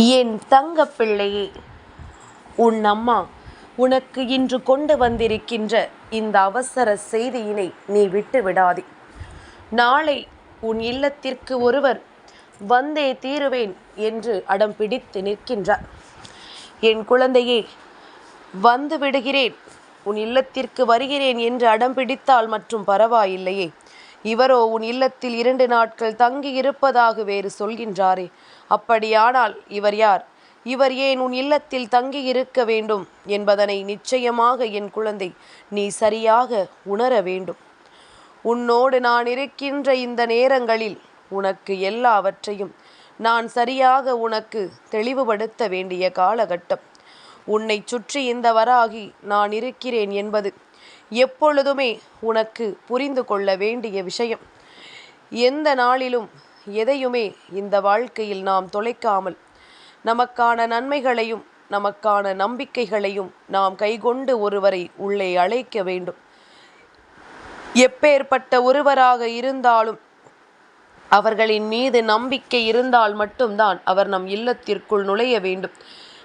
என் தங்க பிள்ளையே உன் அம்மா உனக்கு இன்று கொண்டு வந்திருக்கின்ற இந்த அவசர செய்தியினை நீ விட்டு விடாதே. நாளை உன் இல்லத்திற்கு ஒருவர் வந்தே தீருவேன் என்று அடம் பிடித்து நிற்கின்றார். என் குழந்தையே வந்து விடுகிறேன். உன் இல்லத்திற்கு வருகிறேன் என்று அடம் பிடித்தால் மற்றும் பரவாயில்லையே. இவரோ உன் இல்லத்தில் இரண்டு நாட்கள் தங்கி இருப்பதாக வேறு சொல்கின்றாரே. அப்படியானால் இவர் யார்? இவர் ஏன் உன் இல்லத்தில் தங்கி இருக்க வேண்டும் என்பதனை நிச்சயமாக என் குழந்தை நீ சரியாக உணர வேண்டும். உன்னோடு நான் இருக்கின்ற இந்த நேரங்களில் உனக்கு எல்லாவற்றையும் நான் சரியாக உனக்கு தெளிவுபடுத்த வேண்டிய காலகட்டம். உன்னை சுற்றி இந்த வராகி நான் இருக்கிறேன் என்பது எப்பொழுதுமே உனக்கு புரிந்து கொள்ள வேண்டிய விஷயம். எந்த நாளிலும் எதையுமே இந்த வாழ்க்கையில் நாம் தொலைக்காமல் நமக்கான நன்மைகளையும் நமக்கான நம்பிக்கைகளையும் நாம் கைகொண்டு ஒருவரை உள்ளே அழைக்க வேண்டும். எப்பேற்பட்ட ஒருவராக இருந்தாலும் அவர்களின் மீது நம்பிக்கை இருந்தால் மட்டும்தான் அவர் நம் இல்லத்திற்குள் நுழைய வேண்டும்.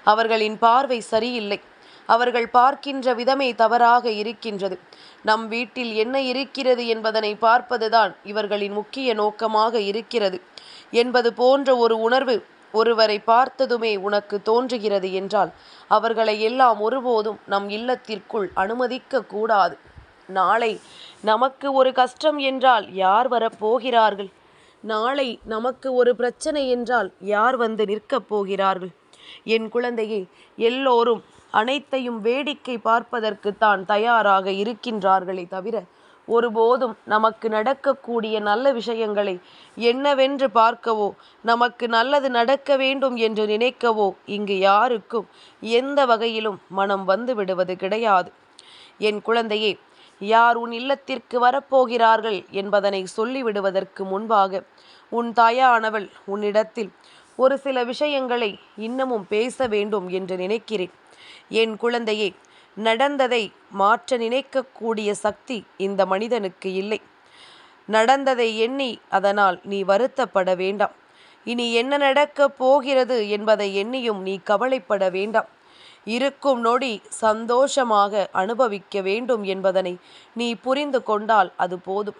அவர்களின் பார்வை சரியில்லை. அவர்கள் பார்க்கின்ற விதமே தவறாக இருக்கின்றது. நம் வீட்டில் என்ன இருக்கிறது என்பதனை பார்ப்பதுதான் இவர்களின் முக்கிய நோக்கமாக இருக்கிறது. என்பது போன்ற ஒரு உணர்வு ஒருவரை பார்த்ததுமே உனக்கு தோன்றுகிறது என்றால் அவர்களை எல்லாம் ஒருபோதும் நம் இல்லத்திற்குள் அனுமதிக்க கூடாது. நாளை நமக்கு ஒரு கஷ்டம் என்றால் யார் வரப்போகிறார்கள் நாளை நமக்கு ஒரு பிரச்சனை என்றால் யார் வந்து நிற்கப் போகிறார்கள்? என் குழந்தையே எல்லோரும் அனைத்தையும் வேடிக்கை பார்ப்பதற்குத்தான் தயாராக இருக்கின்றார்களே தவிர ஒருபோதும் நமக்கு நடக்கக்கூடிய நல்ல விஷயங்களை என்னவென்று பார்க்கவோ நமக்கு நல்லது நடக்க வேண்டும் என்று நினைக்கவோ இங்கு யாருக்கும் எந்த வகையிலும் மனம் வந்து விடுவது கிடையாது. என் குழந்தையே யார் உன் இல்லத்திற்கு வரப்போகிறார்கள் என்பதனை சொல்லிவிடுவதற்கு முன்பாக உன் தாயானவள் உன்னிடத்தில் ஒரு சில விஷயங்களை இன்னமும் பேச வேண்டும் என்று நினைக்கிறேன். என் குழந்தையே நடந்ததை மாற்ற நினைக்கக்கூடிய சக்தி இந்த மனிதனுக்கு இல்லை. நடந்ததை எண்ணி அதனால் நீ வருத்தப்பட வேண்டாம். இனி என்ன நடக்கப் போகிறது என்பதை எண்ணியும் நீ கவலைப்பட வேண்டாம். இருக்கும் நொடி சந்தோஷமாக அனுபவிக்க வேண்டும் என்பதனை நீ புரிந்து கொண்டால் அது போதும்.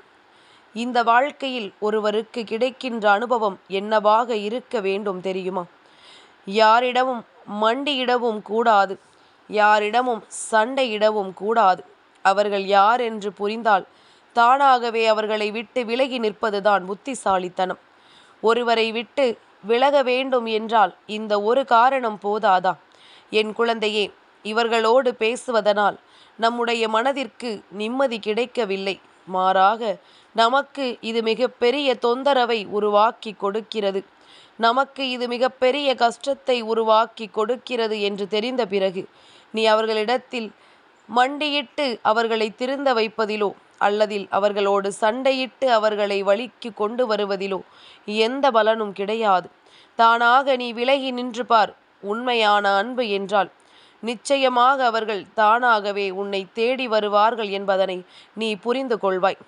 இந்த வாழ்க்கையில் ஒருவருக்கு கிடைக்கின்ற அனுபவம் என்னவாக இருக்க வேண்டும் தெரியுமா? யாரிடமும் மண்டியிடவும் கூடாது. யாரிடமும் சண்டையிடவும் கூடாது. அவர்கள் யார் என்று புரிந்தால் தானாகவே அவர்களை விட்டு விலகி நிற்பதுதான் புத்திசாலித்தனம். ஒருவரை விட்டு விலக வேண்டும் என்றால் இந்த ஒரு காரணம் போதாதா? என் குழந்தையே இவர்களோடு பேசுவதனால் நம்முடைய மனதிற்கு நிம்மதி கிடைக்கவில்லை. மாறாக நமக்கு இது மிகப்பெரிய தொந்தரவை உருவாக்கி கொடுக்கிறது. நமக்கு இது மிகப்பெரிய கஷ்டத்தை உருவாக்கி கொடுக்கிறது என்று தெரிந்த பிறகு நீ அவர்களிடத்தில் மண்டியிட்டு அவர்களை திருந்த வைப்பதிலோ அல்லதில் அவர்களோடு சண்டையிட்டு அவர்களை வழிக்கு கொண்டு வருவதிலோ எந்த பலனும் கிடையாது. தானாக நீ விலகி நின்று பார் உண்மையான அன்பு என்றால். நிச்சயமாக அவர்கள் தானாகவே உன்னை தேடி வருவார்கள் என்பதனை நீ புரிந்து கொள்வாய்.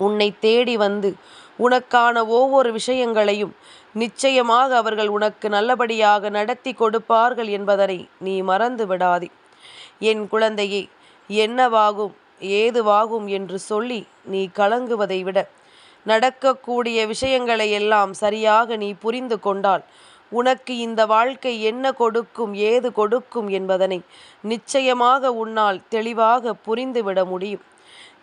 உன்னை தேடி வந்து உனக்கான ஒவ்வொரு விஷயங்களையும் நிச்சயமாக அவர்கள் உனக்கு நல்லபடியாக நடத்தி கொடுப்பார்கள் என்பதனை நீ மறந்து விடாதே. என் குழந்தையே என்னவாகும் ஏதுவாகும் என்று சொல்லி நீ கலங்குவதை விட நடக்கக்கூடிய விஷயங்களை எல்லாம் சரியாக நீ புரிந்து கொண்டால் உனக்கு இந்த வாழ்க்கை என்ன கொடுக்கும் ஏது கொடுக்கும் என்பதனை நிச்சயமாக உன்னால் தெளிவாக புரிந்துவிட முடியும்.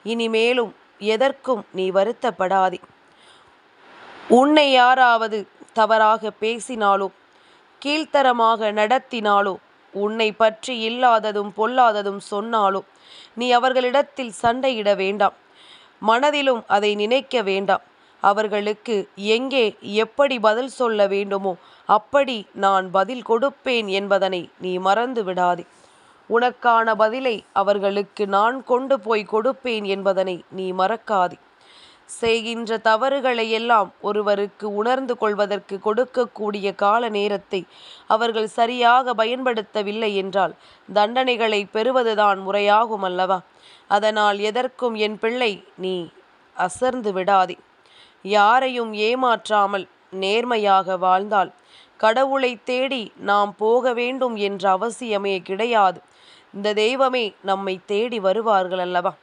இனிமேலும் எதற்கும் நீ வருத்தப்படாதே. உன்னை யாராவது தவறாக பேசினாலோ கீழ்த்தரமாக நடத்தினாலோ உன்னை பற்றி இல்லாததும் பொல்லாததும் சொன்னாலோ நீ அவர்களிடத்தில் சண்டையிட வேண்டாம். மனதிலும் அதை நினைக்க வேண்டாம். அவர்களுக்கு எங்கே எப்படி பதில் சொல்ல வேண்டுமோ அப்படி நான் பதில் கொடுப்பேன் என்பதனை நீ மறந்து விடாதே. உனக்கான பதிலை அவர்களுக்கு நான் கொண்டு போய் கொடுப்பேன் என்பதனை நீ மறக்காதே. செய்கின்ற தவறுகளை எல்லாம் ஒருவருக்கு உணர்ந்து கொள்வதற்கு கொடுக்கக்கூடிய கால நேரத்தை அவர்கள் சரியாக பயன்படுத்தவில்லை என்றால் தண்டனைகளை பெறுவதுதான் முறையாகும் அல்லவா? அதனால் எதற்கும் என் பிள்ளை நீ அசர்ந்து விடாதே. யாரையும் ஏமாற்றாமல் நேர்மையாக வாழ்ந்தால் கடவுளை தேடி நாம் போக வேண்டும் என்ற அவசியமே கிடையாது. இந்த தெய்வமே நம்மை தேடி வருவார்கள் அல்லவா?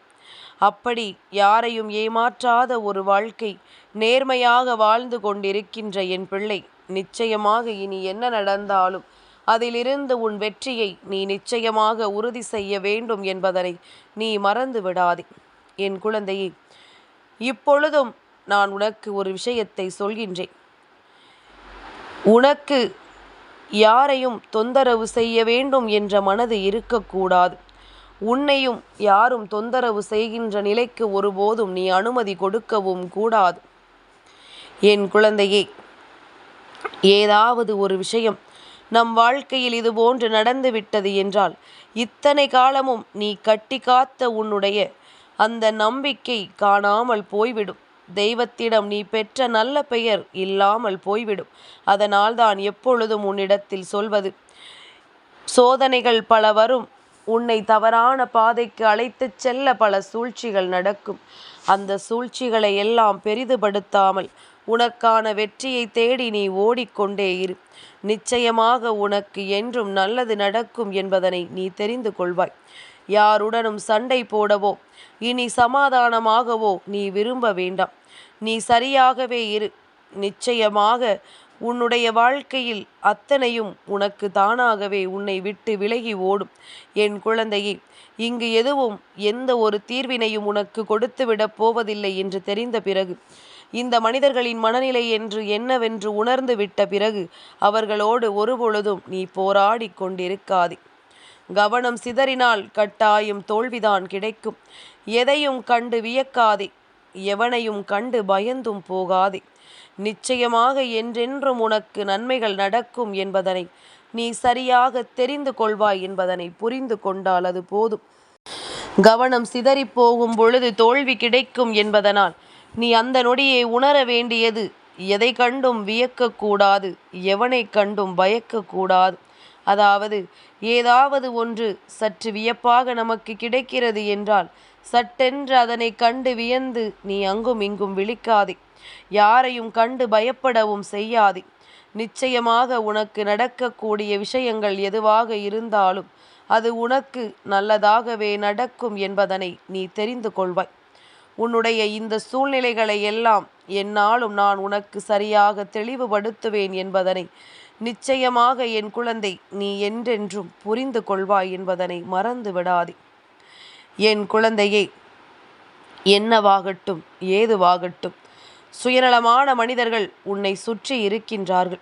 அப்படி யாரையும் ஏமாற்றாத ஒரு வாழ்க்கை நேர்மையாக வாழ்ந்து கொண்டிருக்கின்ற என் பிள்ளை நிச்சயமாக இனி என்ன நடந்தாலும் அதிலிருந்து உன் வெற்றியை நீ நிச்சயமாக உறுதி செய்ய வேண்டும் என்பதனை நீ மறந்து விடாதே. என் குழந்தையே இப்பொழுதும் நான் உனக்கு ஒரு விஷயத்தை சொல்கின்றேன். உனக்கு யாரையும் தொந்தரவு செய்ய வேண்டும் என்ற மனது இருக்கக்கூடாது. உன்னையும் யாரும் தொந்தரவு செய்கின்ற நிலைக்கு ஒருபோதும் நீ அனுமதி கொடுக்கவும் கூடாது. என் குழந்தையே ஏதாவது ஒரு விஷயம் நம் வாழ்க்கையில் இது போன்று நடந்துவிட்டது என்றால் இத்தனை காலமும் நீ கட்டி காத்த உன்னுடைய அந்த நம்பிக்கை காணாமல் போய்விடும். தெய்வத்திடம் நீ பெற்ற நல்ல பெயர் இல்லாமல் போய்விடும். அதனால்தான் எப்பொழுதும் உன்னிடத்தில் சொல்வது சோதனைகள் பல வரும் உன்னை தவறான பாதைக்கு அழைத்துச் செல்ல பல சூழ்ச்சிகள் நடக்கும். அந்த சூழ்ச்சிகளை எல்லாம் பெரிதுபடுத்தாமல் உனக்கான வெற்றியை தேடி நீ ஓடிக்கொண்டே இரு. நிச்சயமாக உனக்கு என்றும் நல்லது நடக்கும் என்பதனை நீ தெரிந்து கொள்வாய். யாருடனும் சண்டை போடவோ இனி சமாதானமாகவோ நீ விரும்ப வேண்டாம். நீ சரியாகவே இரு. நிச்சயமாக உன்னுடைய வாழ்க்கையில் அத்தனையும் உனக்கு தானாகவே உன்னை விட்டு விலகி ஓடும். என் குழந்தையே இங்கு எதுவும் எந்த ஒரு தீர்வினையும் உனக்கு கொடுத்துவிடப் போவதில்லை என்று தெரிந்த பிறகு இந்த மனிதர்களின் மனநிலை என்று என்னவென்று உணர்ந்து விட்ட பிறகு அவர்களோடு ஒருபொழுதும் நீ போராடி கொண்டிருக்காதே. கவனம் சிதறினால் கட்டாயம் தோல்விதான் கிடைக்கும். எதையும் கண்டு வியக்காதே எவனையும் கண்டு பயந்தும் போகாதே. நிச்சயமாக என்றென்றும் உனக்கு நன்மைகள் நடக்கும் என்பதனை நீ சரியாக தெரிந்து கொள்வாய் என்பதனை புரிந்து கொண்டால் அது போதும். கவனம் சிதறி போகும் பொழுது தோல்வி கிடைக்கும் என்பதனால் நீ அந்த நொடியை உணர வேண்டியது எதை கண்டும் வியக்கக்கூடாது எவனை கண்டும் பயக்கக்கூடாது. அதாவது ஏதாவது ஒன்று சற்று வியப்பாக நமக்கு கிடைக்கிறது என்றால் சட்டென்று அதனை கண்டு வியந்து நீ அங்கும் இங்கும் விழிக்காதே. யாரையும் கண்டு பயப்படவும் செய்யாதே. நிச்சயமாக உனக்கு நடக்கக்கூடிய விஷயங்கள் எதுவாக இருந்தாலும் அது உனக்கு நல்லதாகவே நடக்கும் என்பதனை நீ தெரிந்து கொள்வாய். உன்னுடைய இந்த சூழ்நிலைகளை எல்லாம் என்னாலும் நான் உனக்கு சரியாக தெளிவுபடுத்துவேன் என்பதனை நிச்சயமாக என் குழந்தை நீ என்றென்றும் புரிந்து கொள்வாய் என்பதனை மறந்து விடாதே என் குழந்தையே என்னவாகட்டும் ஏதுவாகட்டும். சுயநலமான மனிதர்கள் உன்னை சுற்றி இருக்கின்றார்கள்.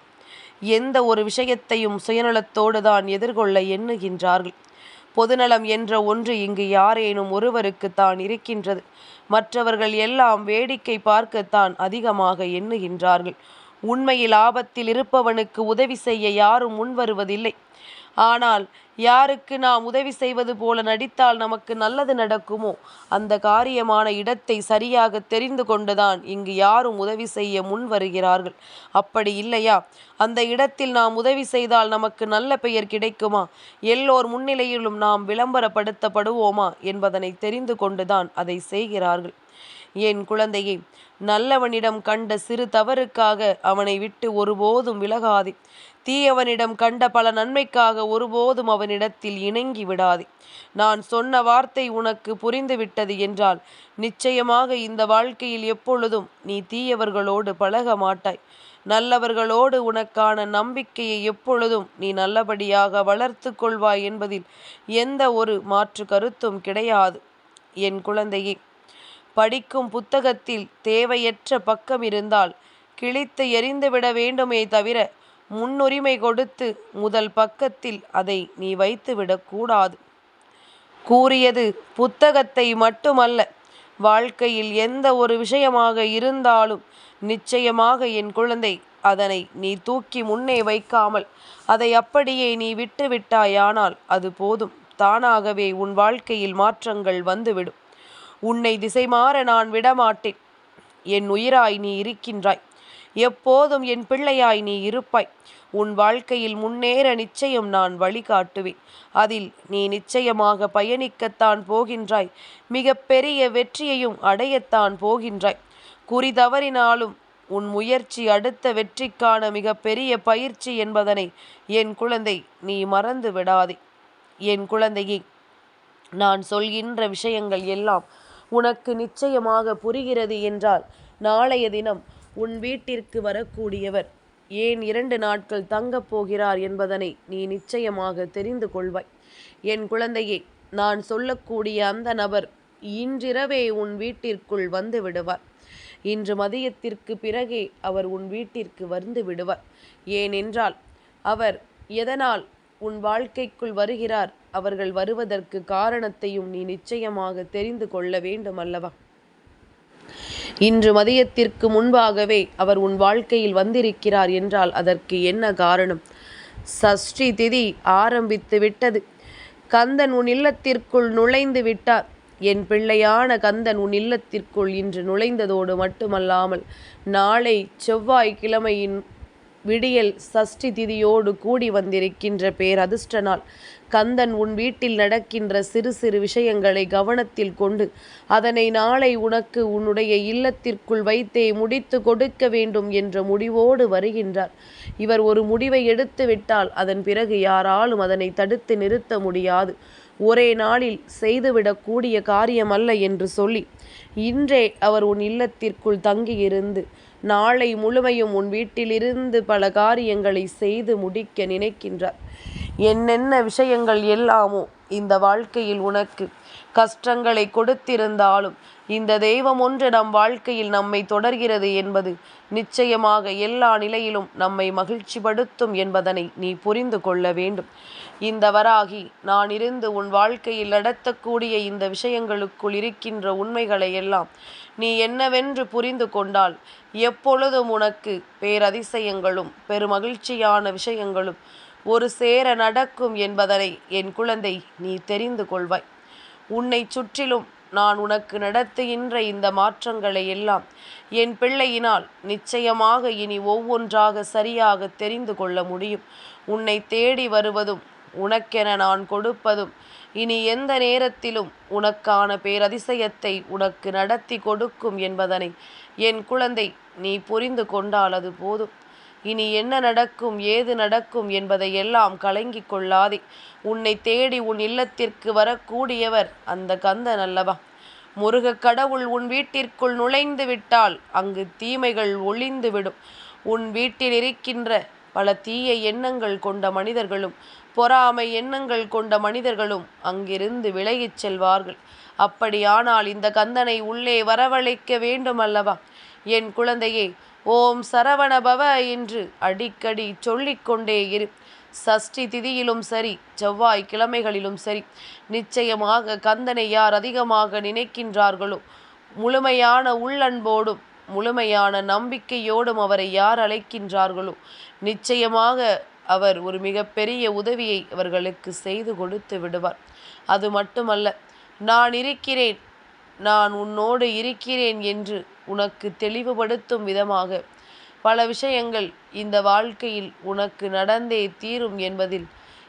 எந்த ஒரு விஷயத்தையும் சுயநலத்தோடு தான் எதிர்கொள்ள எண்ணுகின்றார்கள். பொதுநலம் என்ற ஒன்று இங்கு யாரேனும் ஒருவருக்கு தான் இருக்கின்றது. மற்றவர்கள் எல்லாம் வேடிக்கை பார்க்கத்தான் அதிகமாக எண்ணுகின்றார்கள். உண்மையில் ஆபத்தில் இருப்பவனுக்கு உதவி செய்ய யாரும் முன்வருவதில்லை. ஆனால் யாருக்கு நாம் உதவி செய்வது போல நடித்தால் நமக்கு நல்லது நடக்குமோ? அந்த காரியமான இடத்தை சரியாக தெரிந்து கொண்டுதான் இங்கு யாரும் உதவி செய்ய முன் வருகிறார்கள். அப்படி இல்லையா? அந்த இடத்தில் நாம் உதவி செய்தால் நமக்கு நல்ல பெயர் கிடைக்குமா? எல்லோர் முன்னிலையிலும் நாம் விளம்பரப்படுத்தப்படுவோமா? என்பதனை தெரிந்து கொண்டுதான் அதை செய்கிறார்கள். என் குழந்தையை நல்லவனிடம் கண்ட சிறு தவறுக்காக அவனை விட்டு ஒருபோதும் விலகாதே. தீயவனிடம் கண்ட பல நன்மைக்காக ஒருபோதும் அவனிடத்தில் இணங்கி விடாதே. நான் சொன்ன வார்த்தை உனக்கு புரிந்துவிட்டது என்றால் நிச்சயமாக இந்த வாழ்க்கையில் எப்பொழுதும் நீ தீயவர்களோடு பழக மாட்டாய். நல்லவர்களோடு உனக்கான நம்பிக்கையை எப்பொழுதும் நீ நல்லபடியாக வளர்த்து கொள்வாய் என்பதில் எந்த ஒரு மாற்று கருத்தும் கிடையாது. என் குழந்தையே படிக்கும் புத்தகத்தில் தேவையற்ற பக்கம் இருந்தால் கிழித்து எரிந்துவிட வேண்டுமே தவிர முன்னுரிமை கொடுத்து முதல் பக்கத்தில் அதை நீ வைத்துவிடக்கூடாது கூறியது புத்தகத்தை மட்டுமல்ல வாழ்க்கையில் எந்த ஒரு விஷயமாக இருந்தாலும் நிச்சயமாக என் குழந்தை அதனை நீ தூக்கி முன்னே வைக்காமல் அதை அப்படியே நீ விட்டு விட்டாயானால் அது போதும். தானாகவே உன் வாழ்க்கையில் மாற்றங்கள் வந்துவிடும். உன்னை திசை மாற நான் விடமாட்டேன். என் உயிராய் நீ இருக்கின்றாய். எப்போதும் என் பிள்ளையாய் நீ இருப்பாய். உன் வாழ்க்கையில் முன்னேற நிச்சயம் நான் வழிகாட்டுவேன். அதில் நீ நிச்சயமாக பயணிக்கத்தான் போகின்றாய். மிக பெரிய வெற்றியையும் அடையத்தான் போகின்றாய். குறி தவறினாலும் உன் முயற்சி அடுத்த வெற்றிக்கான மிக பெரிய பயிற்சி என்பதனை என் குழந்தை நீ மறந்து விடாதே என் குழந்தையே நான் சொல்கின்ற விஷயங்கள் எல்லாம் உனக்கு நிச்சயமாக புரிகிறது என்றால் நாளைய தினம் உன் வீட்டிற்கு வரக்கூடியவர் ஏன் இரண்டு நாட்கள் தங்கப் போகிறார் என்பதனை நீ நிச்சயமாக தெரிந்து கொள்வாய். என் குழந்தையே நான் சொல்லக்கூடிய அந்த நபர் இன்றிரவே உன் வீட்டிற்குள் வந்து விடுவார். இன்று மதியத்திற்கு பிறகே அவர் உன் வீட்டிற்கு வந்து விடுவார். ஏனென்றால் அவர் எதனால் உன் வாழ்க்கைக்குள் வருகிறார். அவர்கள் வருவதற்கு காரணத்தையும் நீ நிச்சயமாக தெரிந்து கொள்ள வேண்டும் அல்லவா இன்று மதியத்திற்கு முன்பாகவே அவர் உன் வாழ்க்கையில் வந்திருக்கிறார் என்றால் அதற்கு என்ன காரணம்? சஷ்டி திதி ஆரம்பித்து விட்டது. கந்தன் உன் இல்லத்திற்குள் நுழைந்து விட்டார். என் பிள்ளையான கந்தன் உன் இல்லத்திற்குள் இன்று நுழைந்ததோடு மட்டுமல்லாமல் நாளை செவ்வாய்க்கிழமையின் விடியல் சஷ்டி திதியோடு கூடி வந்திருக்கின்ற பேரதிர்ஷ்ட நாள் கந்தன் உன் வீட்டில் நடக்கின்ற சிறு சிறு விஷயங்களை கவனத்தில் கொண்டு அதனை நாளை உனக்கு உன்னுடைய இல்லத்திற்குள் வைத்தே முடித்து கொடுக்க வேண்டும் என்ற முடிவோடு வருகின்றார். இவர் ஒரு முடிவை எடுத்து விட்டால் அதன் பிறகு யாராலும் அதனை தடுத்து நிறுத்த முடியாது. ஒரே நாளில் செய்துவிடக்கூடிய காரியமல்ல என்று சொல்லி இன்றே அவர் உன் இல்லத்திற்குள் தங்கியிருந்து நாளை முழுமையும் உன் வீட்டிலிருந்து பல காரியங்களை செய்து முடிக்க நினைக்கின்றார். என்னென்ன விஷயங்கள் எல்லாமோ இந்த வாழ்க்கையில் உனக்கு கஷ்டங்களை கொடுத்திருந்தாலும் இந்த தெய்வம் ஒன்று நம் வாழ்க்கையில் நம்மை தொடர்கிறது என்பது நிச்சயமாக எல்லா நிலையிலும் நம்மை மகிழ்ச்சிப்படுத்தும் என்பதனை நீ புரிந்து கொள்ள வேண்டும். இந்த வராகி நான் இருந்து உன் வாழ்க்கையில் நடத்தக்கூடிய இந்த விஷயங்களுக்குள் இருக்கின்ற உண்மைகளை எல்லாம் நீ என்னவென்று புரிந்து கொண்டால் எப்பொழுதும் உனக்கு பேரதிசயங்களும் பெருமகிழ்ச்சியான விஷயங்களும் ஒரு சேர நடக்கும் என்பதனை என் குழந்தை நீ தெரிந்து கொள்வாய். உன்னை சுற்றிலும் நான் உனக்கு நடத்துகின்ற இந்த மாற்றங்களை எல்லாம் என் பிள்ளையினால் நிச்சயமாக இனி ஒவ்வொன்றாக சரியாக தெரிந்து கொள்ள முடியும். உன்னை தேடி வருவதும் உனக்கென நான் கொடுப்பதும் இனி எந்த நேரத்திலும் உனக்கான பேரதிசயத்தை உனக்கு நடத்தி கொடுக்கும் என்பதனை என் குழந்தை நீ புரிந்து கொண்டால் அது போதும். இனி என்ன நடக்கும் ஏது நடக்கும் என்பதை எல்லாம் கலங்கி கொள்ளாதே. உன்னை தேடி உன் இல்லத்திற்கு வரக்கூடியவர் அந்த கந்தன் அல்லவா? முருக கடவுள் உன் வீட்டிற்குள் நுழைந்து விட்டால் அங்கு தீமைகள் ஒளிந்துவிடும் உன் வீட்டில் இருக்கின்ற பல தீய எண்ணங்கள் கொண்ட மனிதர்களும் பொறாமை எண்ணங்கள் கொண்ட மனிதர்களும் அங்கிருந்து விலகிச் செல்வார்கள். அப்படியானால் இந்த கந்தனை உள்ளே வரவழைக்க வேண்டும் அல்லவா என் குழந்தையே ஓம் சரவணபவ என்று அடிக்கடி சொல்லிக்கொண்டே இரு. சஷ்டி திதியிலும் சரி செவ்வாய் கிழமைகளிலும் சரி நிச்சயமாக கந்தனை யார் அதிகமாக நினைக்கின்றார்களோ முழுமையான உள்ளன்போடும் முழுமையான நம்பிக்கையோடும் அவரை யார் அழைக்கின்றார்களோ நிச்சயமாக அவர் ஒரு மிகப்பெரிய உதவியை அவர்களுக்கு செய்து கொடுத்து விடுவார். அது மட்டுமல்ல நான் இருக்கிறேன் நான் உன்னோடு இருக்கிறேன் என்று உனக்கு தெளிவுபடுத்தும் விதமாக பல விஷயங்கள் இந்த வாழ்க்கையில் உனக்கு நடந்தே தீரும் என்பதில்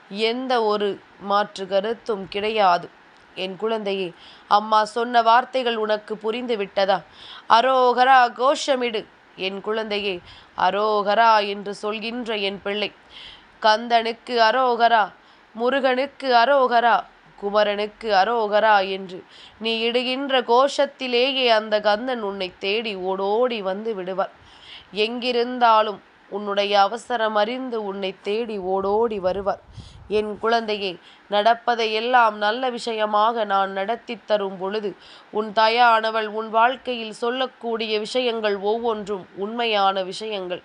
எந்த ஒரு மாற்று கருத்தும் கிடையாது. என் குழந்தையே அம்மா சொன்ன வார்த்தைகள் உனக்கு புரிந்து விட்டதா? அரோகரா கோஷமிடு. என் குழந்தையே அரோகரா என்று சொல்கின்ற என் பிள்ளை. கந்தனுக்கு அரோகரா முருகனுக்கு அரோகரா குமரனுக்கு அரோகரா என்று. நீ இடுகின்ற கோஷத்திலேயே அந்த கந்தன் உன்னை தேடி ஓடோடி வந்து விடுவார் எங்கிருந்தாலும் உன்னுடைய அவசரம் அறிந்து உன்னை தேடி ஓடோடி வருவார் என் குழந்தையே நடப்பதை எல்லாம் நல்ல விஷயமாக நான் நடத்தி தரும் பொழுது உன் தயானவள் உன் வாழ்க்கையில் சொல்லக்கூடிய விஷயங்கள் ஒவ்வொன்றும் உண்மையான விஷயங்கள்.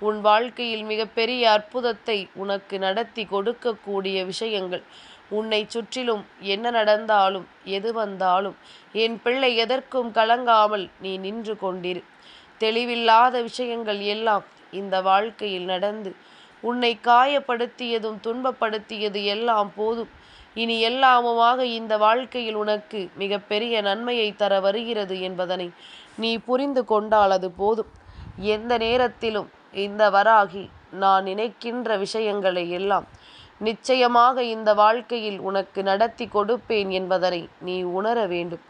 உன் வாழ்க்கையில் மிகப்பெரிய அற்புதத்தை உனக்கு நடத்தி கொடுக்கக்கூடிய விஷயங்கள். உன்னை சுற்றிலும் என்ன நடந்தாலும் எது வந்தாலும் என் பிள்ளை எதற்கும் கலங்காமல் நீ நின்று கொண்டிரு. தெளிவில்லாத விஷயங்கள் எல்லாம் இந்த வாழ்க்கையில் நடந்து உன்னை காயப்படுத்தியதும் துன்பப்படுத்தியது எல்லாம் போதும். இனி எல்லாமுமாக இந்த வாழ்க்கையில் உனக்கு மிகப்பெரிய நன்மையை தர வருகிறது என்பதனை நீ புரிந்து கொண்டால் அது போதும். எந்த நேரத்திலும் இந்த வராகி நான் நினைக்கின்ற விஷயங்களை எல்லாம் நிச்சயமாக இந்த வாழ்க்கையில் உனக்கு நடத்தி கொடுப்பேன் என்பதனை நீ உணர வேண்டும்.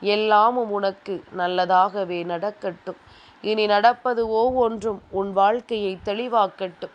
எல்லாமும் உனக்கு நல்லதாகவே நடக்கட்டும். இனி நடப்பது ஒவ்வொன்றும் உன் வாழ்க்கையை தெளிவாக்கட்டும்.